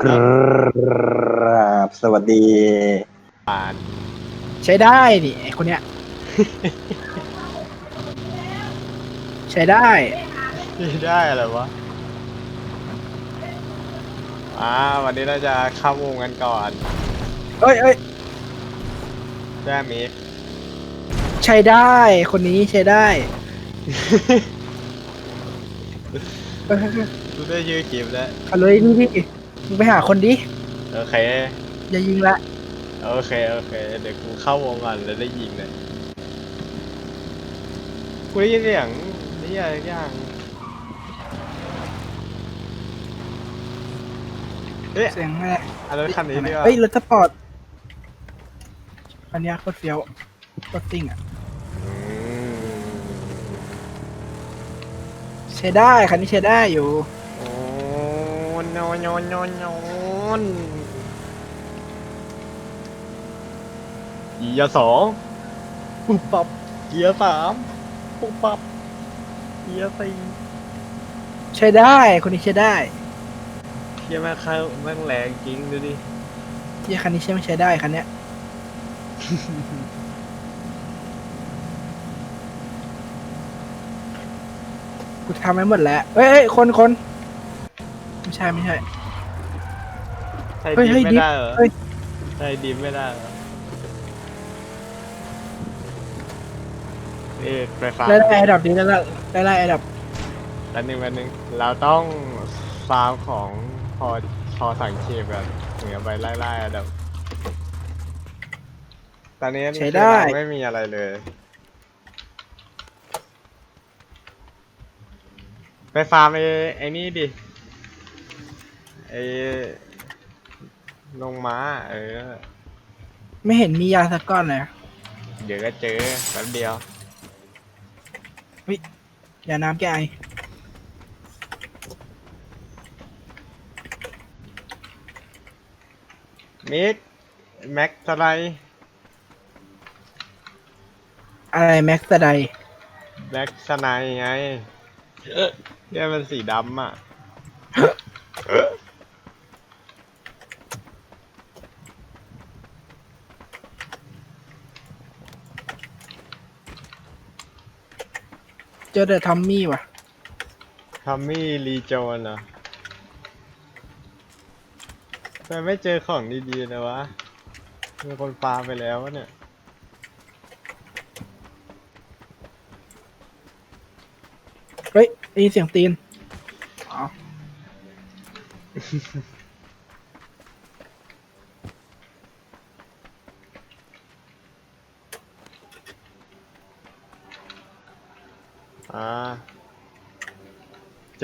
ครับสวัสดี ผ่านใช้ได้นี่ไอคนเนี้ย ใช้ได้ที่ได้อะไรวะอ่าวันนี้เราจะเข้าวงกันก่อนเอ้ยเอ้ยแจ้มิก ใช้ได้ คนนี้ใช้ได้เอ้ยเอ้ยเอ้ยดูได้ชื่อคลิปแล้ว เอาเลยนี่พี่ มึงไปหาคนดิ โอเค อย่ายิงละ โอเค โอเค เดี๋ยวกูเข้าวงก่อนแล้วได้ยิงเลย กูได้ยินเสียงนี่อะไรสักอย่างเอ๊ะเสียงอะไรอันนั้นคันนี้ดีกว่าเฮ้ยรถสปอร์ต อันเนี้ยโคตรเฟี้ยวโคตรซิ่งอะอืมใช้ได้คันนี้ใช้ได้อยู่โอ้ นอนนอนนอนนอนเกียร์สองปุ๊บปับเกียร์สามปุ๊บปับเกียร์สี่ใช้ได้ คนนี้ใช้ได้เกียร์แม่งเข้าแม่งแรงจริงดูดิยี่คันนี้ใช้ไม่ใช้ได้คันเนี้ยกูทำไว้หมดแล้วเฮ้ยเฮ้ยคนคน ไม่ใช่ไม่ใช่ใช่เฮ้ยดิฟเฮ้ยไม่ได้เหรอเฮ้ยใช่ดิฟไม่ได้เหรอเอ๊ะไปฟาร์มได้ได้ไอ้ดับดีได้ได้ได้ได้ไอ้ดับแป๊บนึงแป๊บนึงเราต้องฟาร์มของพอพอสังเกตกันถึงจะไปไล่ๆอะเดี๋ยวตอนนี้ใช้ได้คือเราไม่มีอะไรเลย ไปฟาร์มไอ้ไอ้นี่ดิ ไอ้ลงม้า เออ ไม่เห็นมียาสักก้อนเลยอะเดี๋ยวก็เจอแป๊บเดียว ยาน้ำแก้ไอมิกแม็กสไลด์อะไรแม็กซ์ไดแบ็กสไนด์ไงเนี่ยมันสีดำอะ เจอแต่ทอมมี่ว่ะทอมมี่รีโจนเหรอแต่ไม่เจอของดีๆนะวะ มีคนฟาร์มไปแล้ววะเนี่ย เฮ้ยได้ยินเสียงตีนอ๋อ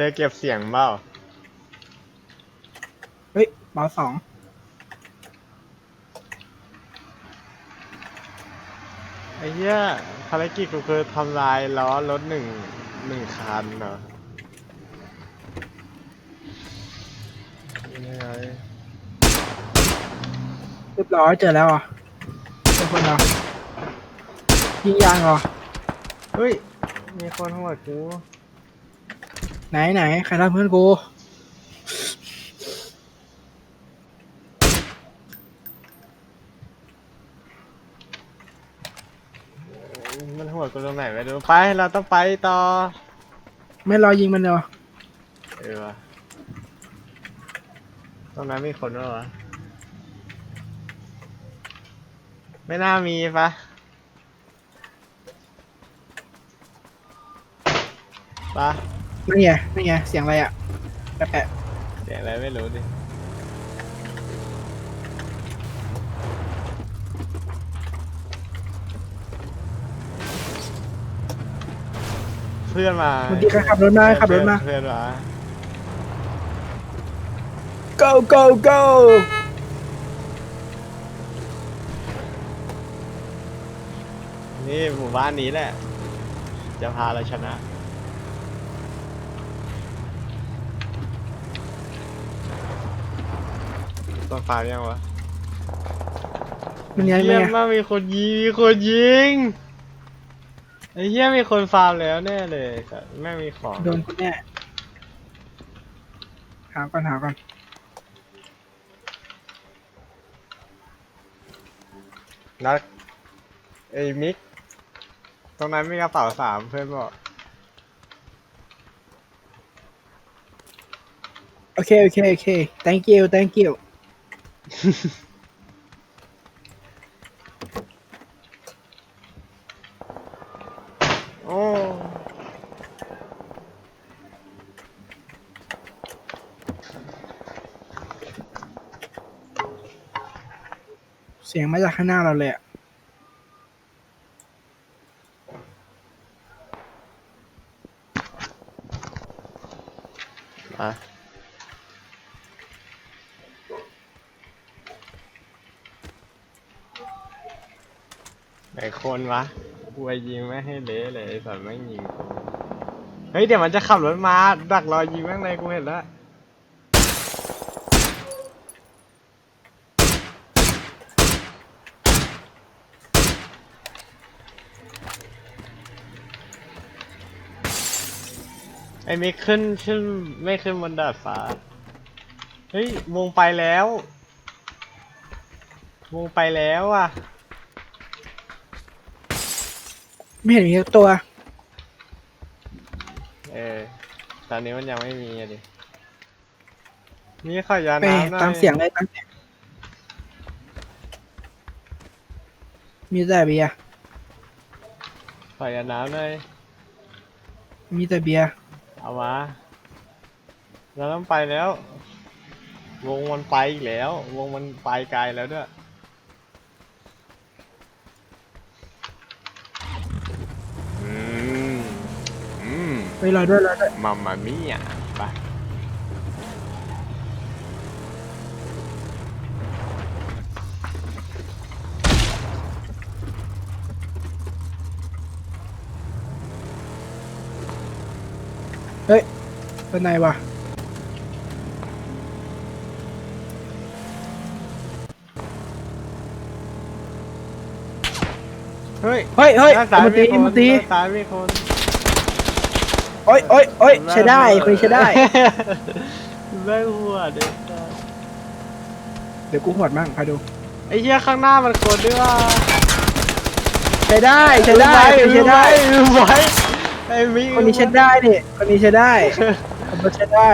เจอเก็บเสียงเปล่าเฮ้ยเบาสองไอ้เหี้ยภารกิจกูคือทำลายล้อรถหนึ่งหนึ่งคันเหรอยังไงเรียบร้อยเจอแล้วอะเจอคนเหรอยิงยางเหรอเฮ้ย มีคนหัวดกู ไหนไหนใครทำเพื่อนกูมันหัวดกูตรงไหนไม่รู้ไปเราต้องไปต่อไม่รอยิงมันเลยวะเออวะตรงนั้นมีคนด้วยวะไม่น่ามีปะปะ นี่ไงนี่ไงเสียงอะไรอะแปะเสียงอะไรไม่รู้ดิเพื่อนมาๆเมื่อกี้ใครขับรถมาขับรถมา เพื่อนมา go go go นี่หมู่บ้านนี้แหละ จะพาเราชนะ ต้องฟาร์มยังวะมันไงมันเยี่ยมมากมีคนยิงมีคนยิงไอ้เหี้ยมีคนฟาร์มแล้วแน่เลยแม่มีของโดนคนแน่หาก่อนหาก่อนนักไอ้มิก ตรงนั้นมีกระเป๋าสามเพื่อนบอกโอเคโอเคโอเค thank you thank you โอ้เสียงมาจากข้างหน้าเราเลยอะอะ ไหนคนวะกูไปยิงไม่ให้เละเลยไอ้สัตว์ไม่งยิงกูเฮ้ยเดี๋ยวมันจะขับรถมา ดักรอยิงแม่งเลยกูเห็นแล้ว ไอ้มิกขึ้นขึ้นไม่ขึ้นบนดาดฟ้า เฮ้ยวงไปแล้ว วงไปแล้วอะ ไม่เห็นมีสักตัว เออ ตอนนี้มันยังไม่มีอะดิมีขอยาไปน้ำหน่อยตามเสียงเลยตามเสียงมีแต่เบียร์ขอยาน้ำหน่อยมีแต่เบียร์เอามา เราต้องไปแล้ว วงมันไปอีกแล้ว วงมันไปไกลแล้วด้วย อืม อืม ไปรอด้วยรอด้วยมัมมามี่อะไปเป็นไงวะเฮ้ยเฮ้ยเฮ้ยด้านเอามาตีคเอามาตีด้านซ้ายมีคน โอ้ยโอ้ยโอ้ยใช้ได้คนนี้ใช้ได้ ได้หัวเด็กเดี๋ยวกูหวดมั่งพาดูไอ้เหี้ยข้างหน้ามันคนด้วยว่าใช้ได้ใช้ได้คนนี้ใช้ได้รู้ไหมไอ้มิคนนี้ใช้ได้เนี่ยคนนี้ใช้ได้คนนี้ใช้ได้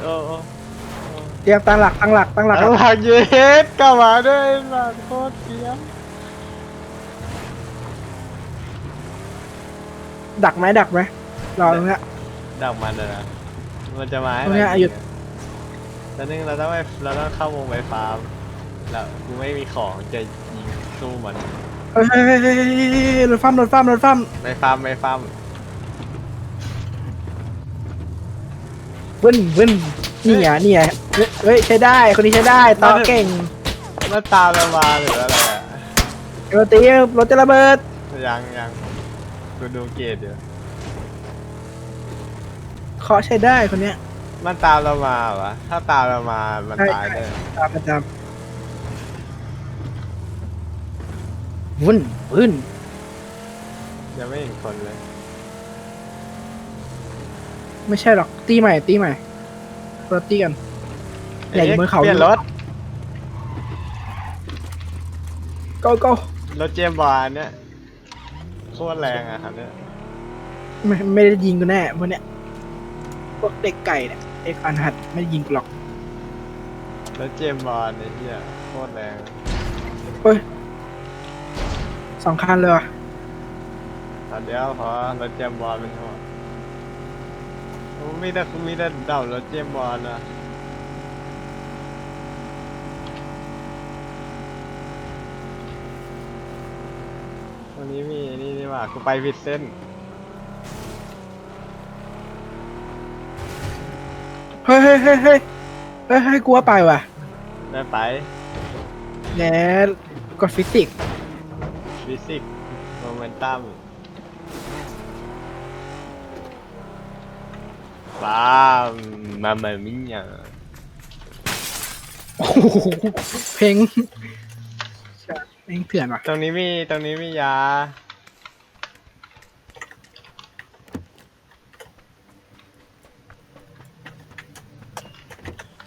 โอ้โอ้เตรียมตั้งหลักตั้งหลักตั้งหลักหลังเย็ดกลับมาด้วยหลังโคตรเกี้ย ดักไหมดักไหมรอตรงเนี้ย ดักมันเลยนะ มันจะมาให้ตรงเนี้ยเราหยุดแล้วนึงเราต้องไปเราต้องเข้าวงไปฟาร์มแล้วกูไม่มีของจะยิงสู้มันเฮ้ยเฮ้ยเฮ้ยเฮ้ยเฮ้ยรถฟั่มรถฟั่มรถฟั่มไปฟาร์มไปฟาร์มวึ่นวึ่นนี่อะนี่อะเฮ้ยเฮ้ยใช้ได้คนนี้ใช้ได้ต่อเก่งมันตามเรามาหรืออะไรอะเอวตีรถจะระเบิดยังยัง กูดูเกตอยู่เคาะใช้ได้คนเนี้ยมันตามเรามาเหรอถ้าตามเรามา มันใช่ตายเลยตามประจำวุ่นวุ่นยังไม่เห็นคนเลย ไม่ใช่หรอก ตีใหม่ ตีใหม่รถตีกันใหญ่บนเขาเปลี่ยนรถก็ก็รถเจมส์บอลเนี่ยโคตรแรงอะครับเนี่ยไม่ไม่ได้ยิงกูแน่พวกเนี้ยพวกเด็กไก่เนี่ยเด็กอันหัดไม่ได้ยิงกูหรอกรถเจมส์บอลเนี่ยเฮียโคตรแรงเฮ้ยสองคันเลยว่ะตอนเดียวพอรถเจมส์บอลมันโหดโอ้มีแต่มีแต่เดารถเจมส์บอลนะ นนี้มีนี่นี่หว่ากูไปผิดเส้น เฮ้ยเฮ้ยเฮ้ยเฮ้ยเฮ้ยเฮ้ยกูว่าไปว่ะได้ไปแล้วกดฟิสิกส์ฟิสิกส์โมเมนตัมว้าวมามามิญาโอ้โหเพลง เพลงเถื่อนว่ะตรงนี้มีตรงนี้มียา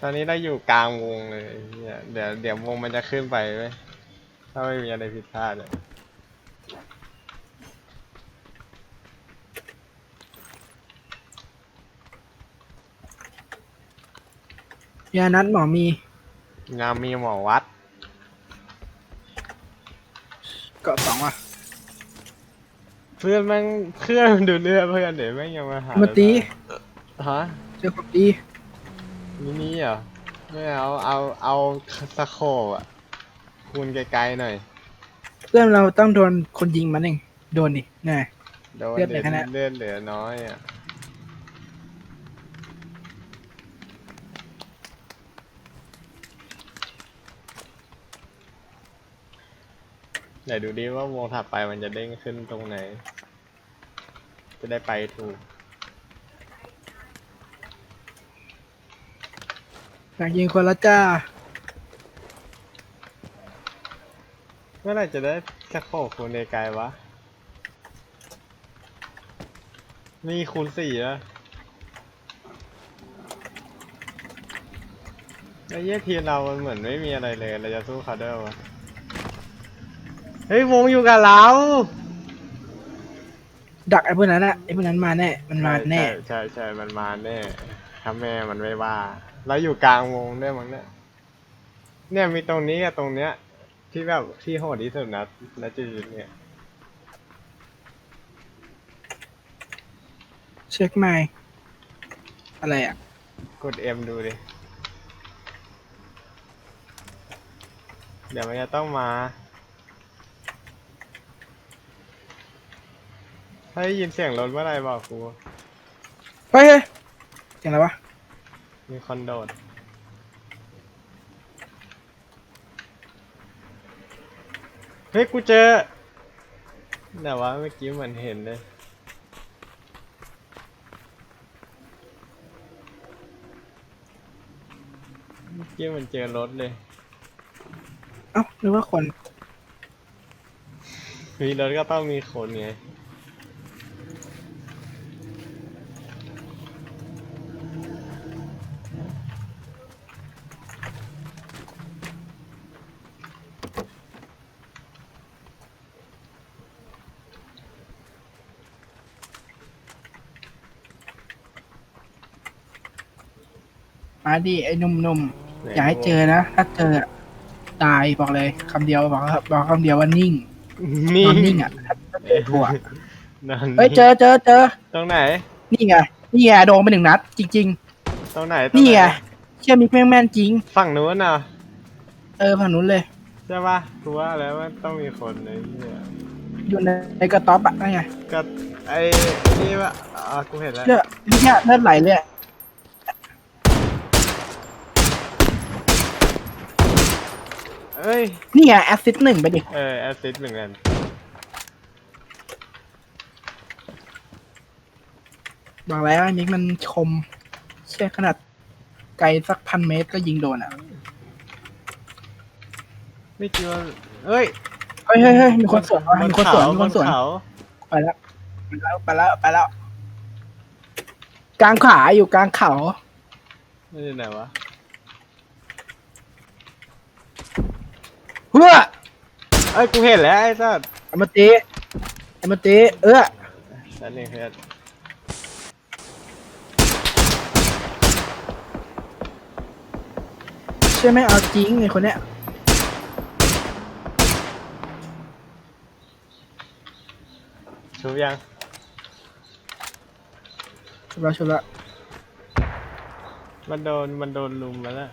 ตตอนนี้เราอยู่กลางวงเลยเนี่ยเดี๋ยวเดี๋ยววงมันจะขึ้นไปไหมถ้าไม่มีอะไรผิดพลาดอะยานัดหมอมีงามมีหมอวัด เกาะสองว่ะเพื่อนแม่งเพื่อนดูเลือดเพื่อนเดี๋ยวแม่งยังมาหามาตีฮะเจอของดีมินิเหรอไม่เอาเอาเอาสะโคบอะคูณไกลๆหน่อย เพื่อนเราต้องโดนคนยิงมันเองโดนดิแน่โดนเลือดเหลืเดือแค่นั้นเลือดเหลือน้อยอะ ไหนดูดิว่าวงถัดไปมันจะเด้งขึ้นตรงไหน จะได้ไปถูกอยากยิงคนละจ้า เมื่อไหร่จะได้สะโคบคูณไกลๆวะ มีคูณสี่แล้วไอ้เหี้ยทีมเรามันเหมือนไม่มีอะไรเลย เราจะสู้เขาได้วะ เฮ้ยวงอยู่กับเราดักไอ้พวกนั้นอะไอ้พวกนั้นมาแน่ มันมาแน่ ใช่ใช่ใช่มันมาแน่ถ้าแม่มันไม่ว่าเราอยู่กลางวงด้วยมั้งเนี่ยเนี่ยมีตรงนี้กับตรงเนี้ย ที่แบบที่โหดที่สุดนะนะจืดเนี่ยเช็คไม่ อะไรอะกดเอ็มดูดิเดี๋ยวมันจะต้องมา ถ้าได้ยินเสียงรถเมื่อไหรบอกกู เฮ้ยเฮ้ยเสียงอะไรวะ มีคนโดด เฮ้ย กูเจอแต่ว่าเมื่อกี้เหมือนเห็นเลย เมื่อกี้เหมันเจอรถเลย เอ้านึกว่าคน มีรถก็ต้องมีคนไง ดิไอ้หนุ่มๆอย่าให้เจอนะ ถ้าเจออะตายบอกเลยคำเดียวบอกว่าบอกคำเดียวว่านิ่งนี่นอนนิ่งอะถ้าเจอถั่วนอนเฮ้ยเจอเจอเจอตรงไหน นี่ไงนี่ไงโดนไปหนึ่งนัด จริง ตรงไหนตๆรงนี่ไหไงเชื่อมิกแม่งแม่นจริง ฝั่งนู้นน่ะเออฝั่งนู้นเลย ใช่ปะกูว่าแล้วมันต้องมีคนในเนี่ยอยู่ในในกระต๊อบอะนั่นไงก็ไอ้นี่ว่าอ่ากูเห็นแล้วเลือดเนี่ยเลือดไหลเลยอะ เอ้ย นี่ไงแอสซิสหนึ่งไปดิ เออแอสซิดเหมือนกันบอกแล้วไอ้มิกมันคมเชื่อขนาดไกลสักพันเมตรก็ยิงโดนอะ ไม่คิดว่าเอ้ยเฮ้ยเฮ้ยเฮ้ยมีคนสวนว่ะบมีคนสวนเขามีคนสวนบเขาไปแล้วไปแล้วไปแล้วไปแล้ว กลางขาอยู่กลางเขาไม่ใช่ไหนวะ เพื่อเอ้ยกูเห็นแล้วไอ้สัสเอามาตีเอามาตีเออนั่นเองเพื่อนเชื่อไหมเอาจริงไอ้คนเนี้ยชูยังชุบแล้วชุบแล้วมันโดนมันโดนลุมมาแล้ว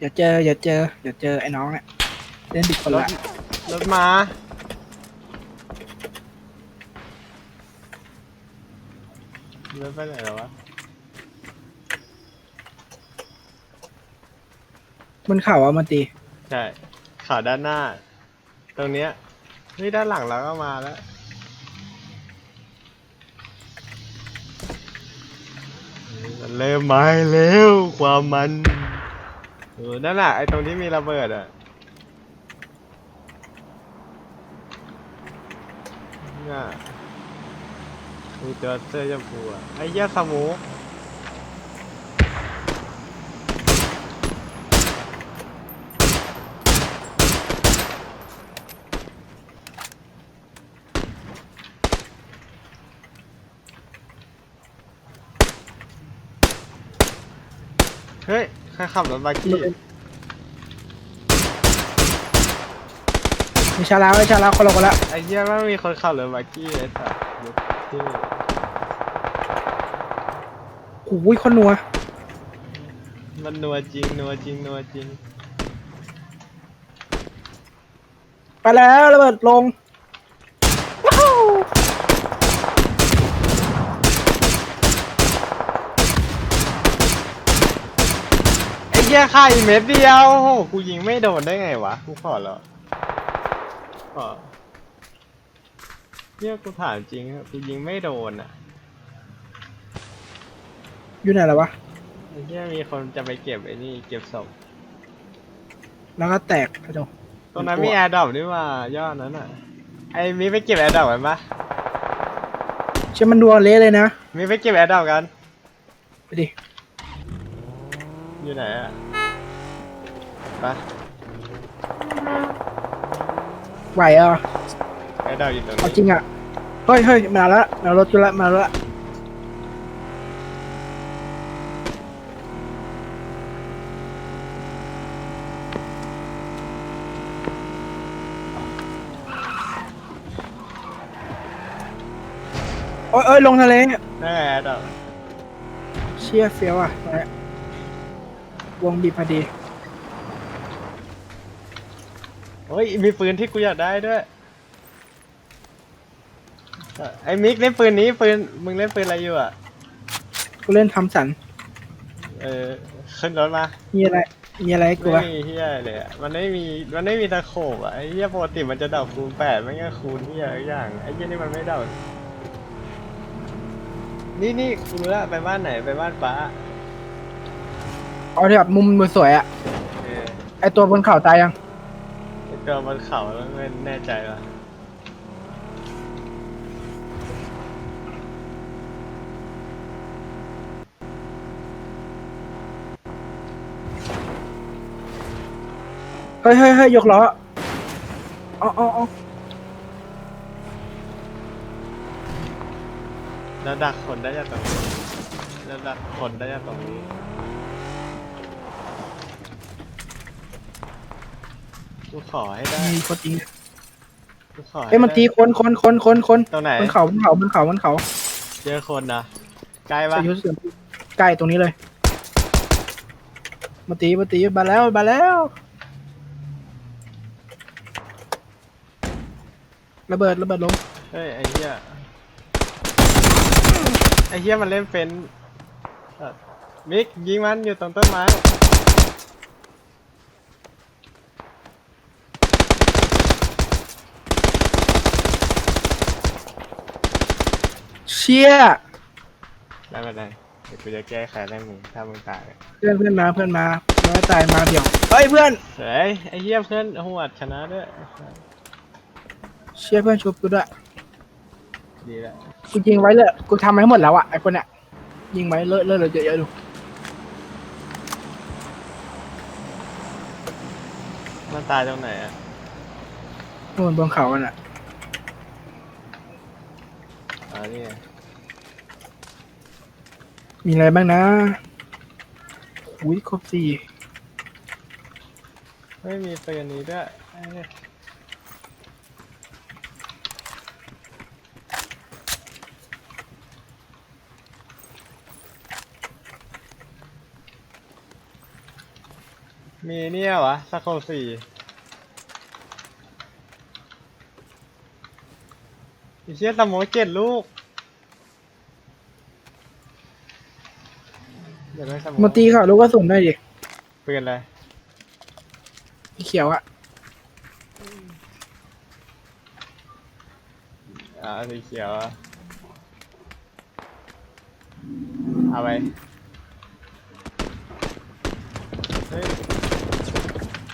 อย่าเจอ อย่าเจอ อย่าเจอไอ้น้องเนี่ยเล่นติดคนรละถรถมา รถไปไหนแล้ววะบนเขาเอามาตีใช่ข่าวด้านหน้า ตรงเนี้ยเฮ้ยด้านหลังเราก็มาแล้วมันเริ่มมาแล้วความมันเออนั่นแหละไอ้ตรงที่มีระเบิดอะน่ะมีตัวเสื้อชมพูอะไอ้เหี้ยสมูกเฮ้ยใคร ขับรถบักกี้มีชาลาไว้ชาลาคนละคนละไอ้เหี้ยไม่มีคนขับรถบักกี้ไอ้สัสรถที่โอ้ยคนนัวมันนัวจริงนัวจริงนัวจริงไปแล้วระเบิดลงว้าว ไอ้เหี้ ยฆ่าอีกเม็ดเดียวโอ้โหกูยิงไม่โดนได้ไงวะ กูขอแล้วขอเหี้ยกูถามจริงอะกูยิงไม่โดนอะอยู่ไหนแล้ววะ ไอ้เหี้ยมีคนจะไปเก็บไอ้นี่เก็บศพแล้วก็แตกกระจกตรงนั้นมีแอร์ดรอปนี่ว่ายอดนั้นอะ ไอ้มีไปเก็บแอร์ดรอปกันปะเชื่อมันดวงเละเลยนะ มีไปเก็บแอร์ดรอปกัน ไปดิ อยู่ไหนอะ ไปะไหวเออแอร์ดรอปอยู่ตรงเอานี้จริงอะ เฮ้ยเฮ้ยมาแล้วมารถกูละมาแล้วละโอ้ยเอ้ยลงทะเลนั่นไงแอร์ดรอปเชี่ยเฟี้ยวอะไปวงบีบพอดี เฮ้ยมีปืนที่กูอยากได้ด้วยไอ้มิกเล่นปืนนี้ปืนมึงเล่นปืนอะไรอยู่อะกูเล่นทำสัน เออขึ้นรถมา มีอะไร มีอะไรให้กูไม่วะมีเฮียเลยอะมันไม่มี มันไม่มีตะโขบอะไอ้เฮียปกติมันจะเดาคูณแปดไม่งั้นคูณเฮียทุกอย่าง ไอ้เฮียนี่มันไม่เดานี่นี่กูรู้ละไปบ้านไหนไปบ้านป้าเอาที่แบบมุมมือสวยอะเออไอตัวบนเขาตายยัง ไอ้ตัวบนเขาแล้วไม่แน่ใจว่ะเฮ้ยเฮ้ยเฮ้ยยกล้ออ๋ออ๋ออ๋อแล้วดักคนได้จากตรงนี้แล้วดักคนได้จากตรงนี้ กูขอให้ได้มีคนจริงกูขอให้เอ้ยมันได้ตีคนคนคนคนคนตรงไหน บนเขาบนเขาบนเขาบนเขาเจอคนนะใกล้ปะใส่ชุดเสือใกล้ตรงนี้เลยมาตีมาตีมาแล้วมาแล้วระเบิดระเบิดลงเฮ้ยไอ้เหี้ยไอ้เหี้ยมันเล่นเป็นเอ่อมิกยิงมันอยู่ตรงต้นไม้ เชี่ยได้ไม่ได้เดี๋ยวกูจะแก้ไขให้มึงถ้ามึงตายเพื่อนเพื่อนมาเพื่อนมาไม่ตายมาเดี๋ยวเฮ้ยเพื่อนเฮ้ยไอ้เหี้ยเพื่อนหัวดชนะด้วยเชี่ยเพื่อนชุบกูด้วยดีแล้วกูยิงไว้เลยกูทำไว้หมดแล้วอะไอคนเนี้ยยิงไว้เลอะเลอะเลยเยอะๆดูมันตายตรงไหนอะนู่นบนเขาอะน่ะอ๋อนี่ไง มีอะไรบ้างนะอุ้ยครบสี่ไม่มีปืนนี้ด้วยเอ้ยมีเนี่ยวะสโคสี่ไอ้เชี่ยสโมอเจ็ดลูก เดี๋ยวได้สโมองมาตีเขาลูกกระสุนได้ดิปืนอะไรสีเขียวอะอ่าสีเขียวอะเอาไปเฮ้ย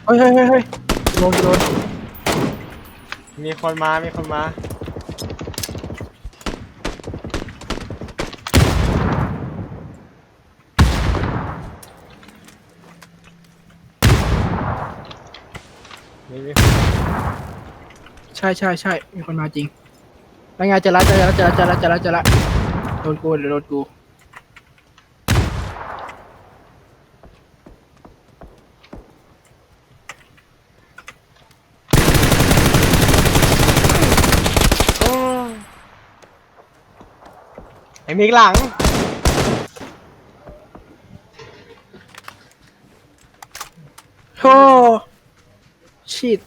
เฮ้ยเฮ้ยเฮ้ยเฮ้ยโดนโดนมีคนมา มีคนมา นี่มีใช่ใช่ใช่มีคนมาจริงแล้วไงจอละเจอละเจอละเจอละเจอละเจอละโดนกูเดี๋ยวโดนกูโอ้ไอ้มิกหลัง โอ้ชิด